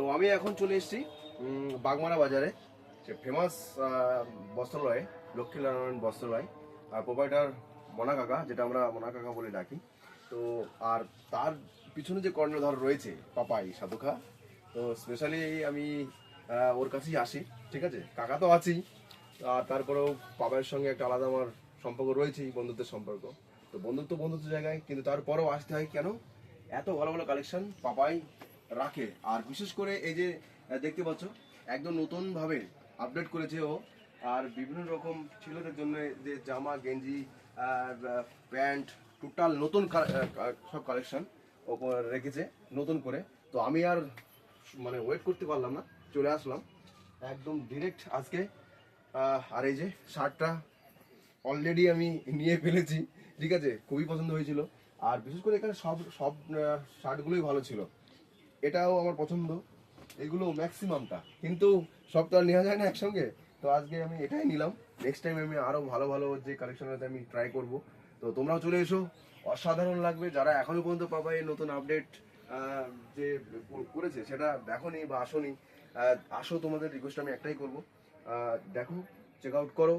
তো আমি এখন চলে এসেছি বাগমারা বাজারে, যে ফেমাস বস্ত্রালয়ে, লক্ষ্মীনারায়ণ বস্ত্রালয়, আর প্রোভাইডার মনা কাকা, যেটা আমরা মনা কাকা বলে ডাকি। তো, আর তার পিছনে যে কর্ণধার রয়েছে, পাপাই সাধুখা, তো স্পেশালি আমি ওর কাছেই আসি, ঠিক আছে? কাকা তো আছেই, আর তারপরেও পাপাইয়ের সঙ্গে একটা আলাদা আমার সম্পর্ক রয়েছেই, বন্ধুত্বের সম্পর্ক। তো বন্ধুত্ব বন্ধুত্ব জায়গায়, কিন্তু তারপরেও আসতে হয় কেন? এত ভালো ভালো কালেকশন পাপাই রাখে। আর বিশেষ করে এই যে দেখতে পাচ্ছ, একদম নতুন ভাবে আপডেট করেছে ও। আর বিভিন্ন রকম ছেলেদের জন্য যে জামা, গেঞ্জি, আর প্যান্ট টোটাল নতুন সব কালেকশন ও রেখেছে নতুন করে। তো আমি আর মানে ওয়েট করতে পারলাম না, চলে আসলাম। একদম ডিরেক্ট আজকে আর এই যে শার্টটা অলরেডি আমি নিয়ে ফেলেছি, ঠিক আছে? খুবই পছন্দ হয়েছিল। আর বিশেষ করে এখানে সব সব শার্টগুলোই ভালো ছিল। এটাও আমার পছন্দ। এগুলো ম্যাক্সিমামটা কিন্তু সব তো আর নেওয়া যায় না একসঙ্গে। তো আজকে আমি এটাই নিলাম। নেক্সট টাইম আমি আরও ভালো ভালো যে কালেকশন আমি ট্রাই করব। তো তোমরাও চলে এসো। অসাধারণ লাগবে। যারা এখনও পর্যন্ত পাবা এই নতুন আপডেট যে করেছে সেটা দেখোনি বা আসোনি আহ, আসো তোমাদের রিকোয়েস্ট আমি একটাই করব। দেখো চেক আউট করো।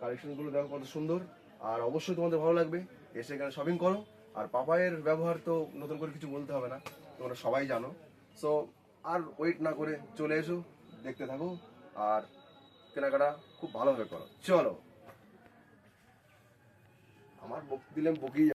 কালেকশনগুলো দেখো কত সুন্দর। আর অবশ্যই তোমাদের ভালো লাগবে। এসে এখানে শপিং করো। আর পাপায়ের ব্যবহার তো নতুন করে কিছু বলতে হবে না। তোমরা সবাই জানো। সো আর ওয়েট না করে চলে এসো, দেখতে থাকো, আর কেনাকাটা খুব ভালোভাবে করো। চলো। আমার বক দিলাম বকেই